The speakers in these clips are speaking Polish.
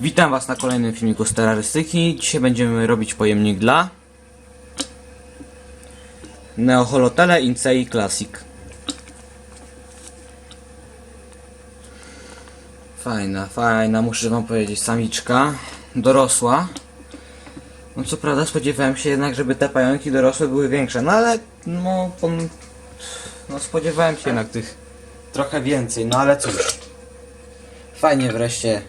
Witam Was na kolejnym filmiku z terrorystyki. Dzisiaj będziemy robić pojemnik dla Neo Holotele Incei Classic. Fajna, fajna, muszę Wam powiedzieć, samiczka, dorosła. No co prawda spodziewałem się jednak, żeby te pająki dorosłe były większe, no ale no, pom- no spodziewałem się jednak tych trochę więcej, no ale cóż. Fajnie wreszcie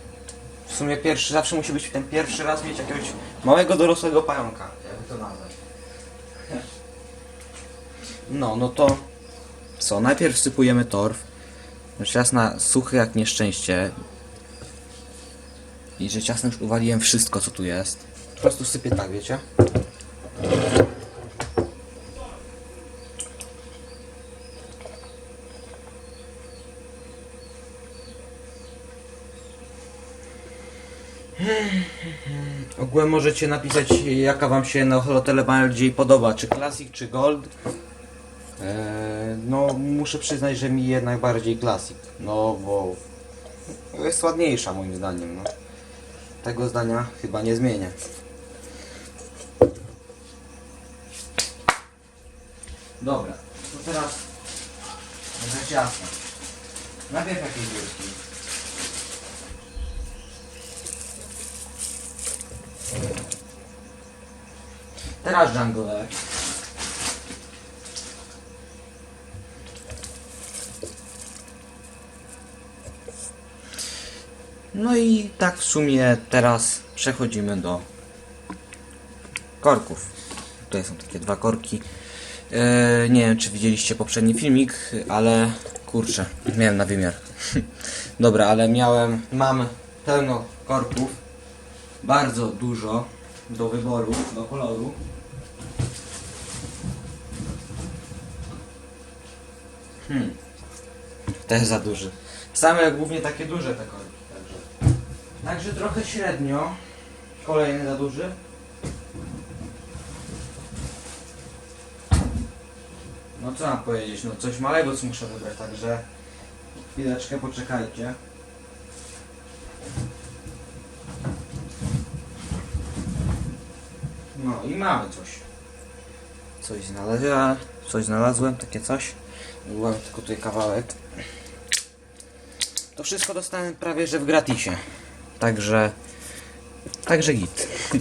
w sumie pierwszy, zawsze musi być ten pierwszy raz mieć jakiegoś małego dorosłego pająka, jakby to nazwać. No, no to co, najpierw wsypujemy torf. Rzecz jasna, suchy jak nieszczęście. I rzecz jasna już uwaliłem wszystko co tu jest. Po prostu sypię tak, wiecie? Ogółem możecie napisać jaka wam się na Holotele bardziej podoba, czy Classic, czy Gold. Eee, no muszę przyznać, że mi jednak bardziej Classic, no bo jest ładniejsza moim zdaniem, no. Tego zdania chyba nie zmienię. Dobra, to teraz rzecz jasna. Najpierw jakieś górki. Teraz jungle. No i tak w sumie teraz przechodzimy do korków. Tutaj są takie dwa korki. Eee, nie wiem czy widzieliście poprzedni filmik, ale kurczę, miałem na wymiar. Dobra, ale miałem, mam pełno korków. Bardzo dużo do wyboru, do koloru. Hmm. Też za duży. Same głównie takie duże te korki. Także, także trochę średnio. Kolejny za duży. No co mam powiedzieć, no coś małego co muszę wybrać, także chwileczkę poczekajcie. No i mamy coś. Coś znalazłem, coś znalazłem, takie coś. Byłem tylko tutaj kawałek. To wszystko dostałem prawie że w gratisie. Także, także git.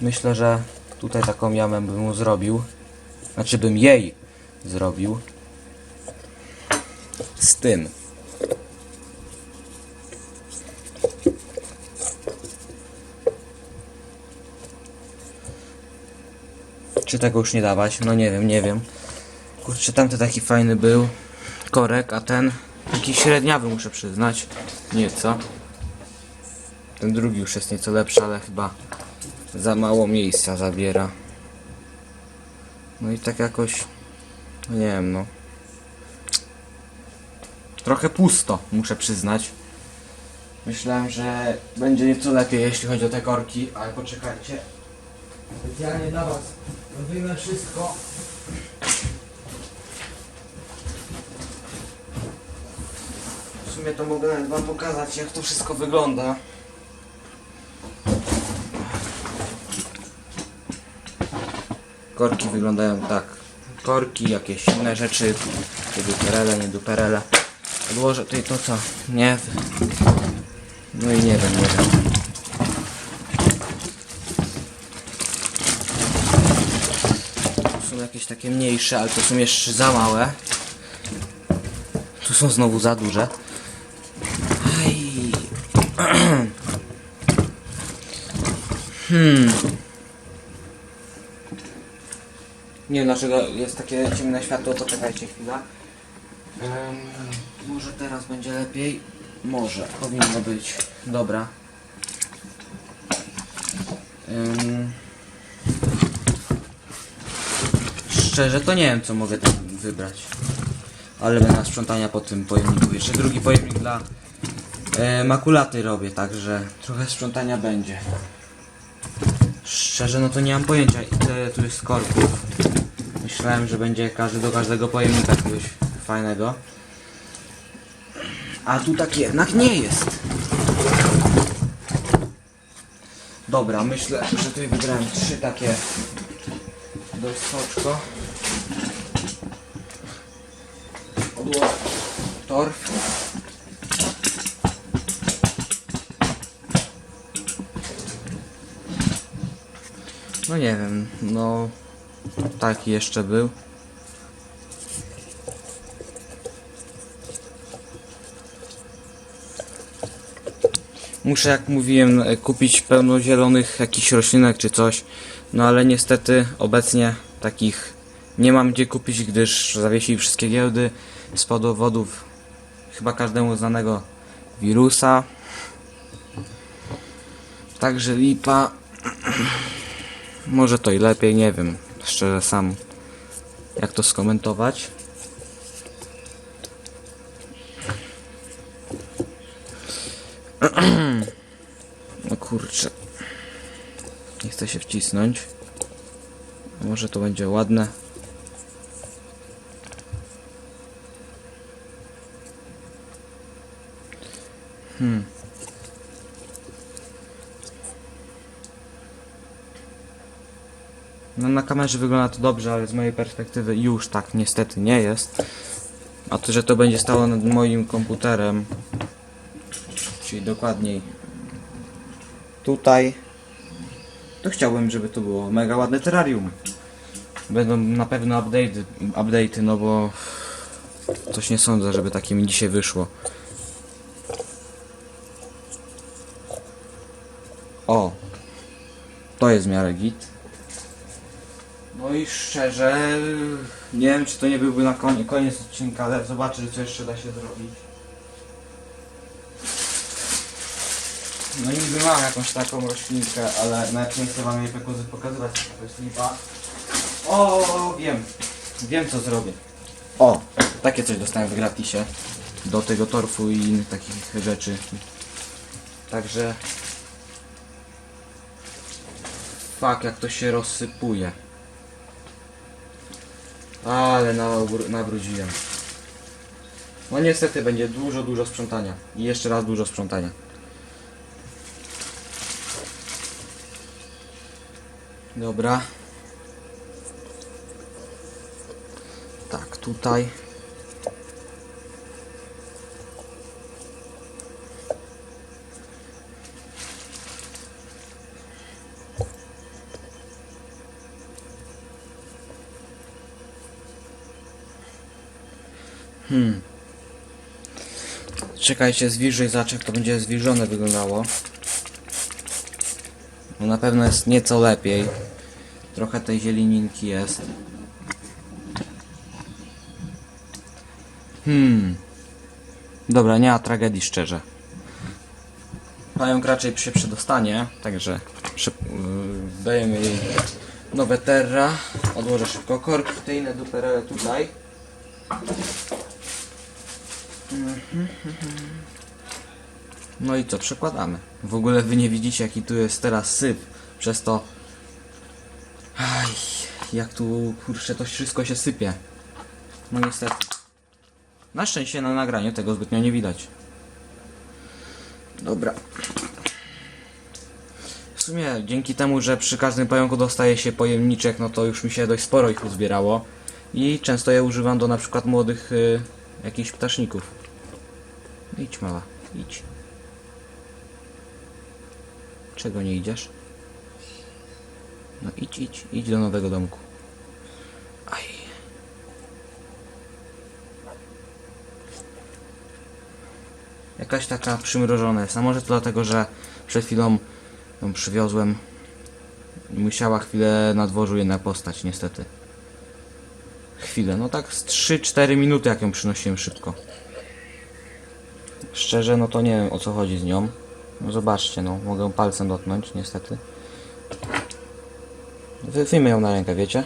Myślę, że tutaj taką jamę bym mu zrobił. Znaczy bym jej zrobił. Z tym. Czy tego już nie dawać? No nie wiem, nie wiem. Kurczę, tamten taki fajny był. Korek, a ten taki średniawy muszę przyznać. Nieco. Ten drugi już jest nieco lepszy, ale chyba za mało miejsca zabiera. No i tak jakoś, no nie wiem, no. Trochę pusto, muszę przyznać. Myślałem, że będzie nieco lepiej, jeśli chodzi o te korki, ale poczekajcie. Specjalnie dla Was wyjmę wszystko. W sumie to mogę Wam pokazać, jak to wszystko wygląda. Korki wyglądają tak. Korki, jakieś inne rzeczy. Tu duperele, nie duperele. Odłożę tutaj to co nie. No i nie wiem, nie wiem. Tu są jakieś takie mniejsze, ale to są jeszcze za małe. Tu są znowu za duże. Aj. Hmm. Nie wiem dlaczego jest takie ciemne światło, poczekajcie chwilę. Em, może teraz będzie lepiej. Może, powinno być. Dobra. Em, szczerze to nie wiem co mogę tam wybrać. Ale będę sprzątania po tym pojemniku. Jeszcze drugi pojemnik dla e, makulaty robię, także trochę sprzątania będzie. Szczerze no to nie mam pojęcia ile tu jest korków. Myślałem, że będzie każdy do każdego pojemnika jakiegoś fajnego. A tu tak jednak nie jest. Dobra, myślę, że tutaj wybrałem trzy takie do soczko. Odło torf. No nie wiem, no taki jeszcze był. Muszę, jak mówiłem, e, kupić pełno zielonych jakichś roślinek czy coś. No ale niestety obecnie takich nie mam gdzie kupić, gdyż zawiesili wszystkie giełdy z powodów chyba każdemu znanego wirusa. Także lipa. Może to i lepiej, nie wiem. Szczerze sam jak to skomentować. No kurczę. Nie chcę się wcisnąć. Może to będzie ładne. Hmm. No na kamerze wygląda to dobrze, ale z mojej perspektywy już tak niestety nie jest. A to, że to będzie stało nad moim komputerem, czyli dokładniej tutaj, to chciałbym, żeby to było mega ładne terrarium. Będą na pewno update'y, update'y, no bo coś nie sądzę, żeby takie mi dzisiaj wyszło. O, to jest w miarę git. No i szczerze, nie wiem czy to nie byłby na koniec, koniec odcinka, ale zobaczę, co jeszcze da się zrobić. No niby mam jakąś taką roślinkę, ale nawet nie chcę wam jej pokazy- pokazywać, to jest lipa. O, wiem, wiem co zrobię. O, takie coś dostałem w gratisie. Do tego torfu i innych takich rzeczy. Także... Fuck, jak to się rozsypuje. Ale nabru- nabrudziłem. No niestety będzie dużo, dużo sprzątania. I jeszcze raz dużo sprzątania. Dobra. Tak, tutaj. Hmm. Czekajcie, zwilżej zobacz jak to będzie zwilżone wyglądało. No na pewno jest nieco lepiej. Trochę tej zielininki jest. Hmm. Dobra, nie ma tragedii szczerze. Pająk raczej się przedostanie, także szyb, yy, dajemy jej nowe terra. Odłożę szybko korki, te inne duperele tutaj. No i co, przekładamy. W ogóle wy nie widzicie jaki tu jest teraz syp. Przez to... Aj, jak tu, kurczę, to wszystko się sypie. No niestety. Na szczęście na nagraniu tego zbytnio nie widać. Dobra. W sumie dzięki temu, że przy każdym pająku dostaje się pojemniczek, no to już mi się dość sporo ich uzbierało. I często je używam do na przykład młodych y, jakichś ptaszników. Idź mała, idź. Czego nie idziesz? No idź, idź, idź do nowego domku. Aj. Jakaś taka przymrożona jest, a może to dlatego, że przed chwilą ją przywiozłem musiała chwilę na dworzu jednak postać, niestety. Chwilę, no tak z 3-4 minuty jak ją przynosiłem szybko. Szczerze, no to nie wiem o co chodzi z nią. No zobaczcie, no mogę palcem dotknąć, niestety. Wy, wyjmę ją na rękę, wiecie?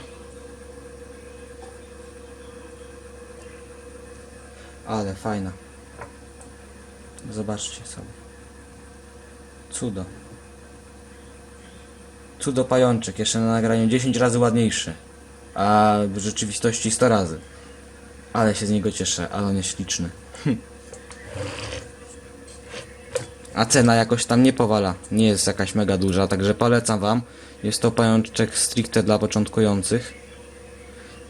Ale fajna. Zobaczcie sobie. Cudo. Cudo pajączek, jeszcze na nagraniu 10 razy ładniejszy. A w rzeczywistości 100 razy. Ale się z niego cieszę, ale on jest śliczny. A cena jakoś tam nie powala, nie jest jakaś mega duża, także polecam wam. Jest to pajączek stricte dla początkujących.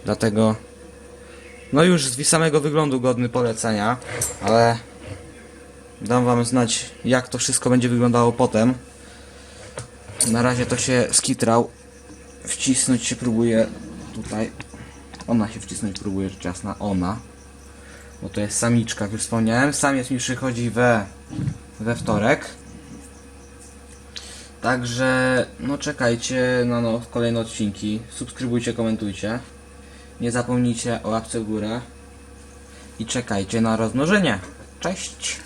Dlatego no już z samego wyglądu godny polecenia, ale dam wam znać jak to wszystko będzie wyglądało potem. Na razie to się skitrał. Wcisnąć się próbuje tutaj. Ona się wcisnąć próbuje, rzecz jasna. Ona. Bo to jest samiczka, jak już wspomniałem. Samiec mi przychodzi we, we wtorek. Także, no czekajcie na no, kolejne odcinki. Subskrybujcie, komentujcie. Nie zapomnijcie o łapce w górę. I czekajcie na rozmnożenie. Cześć!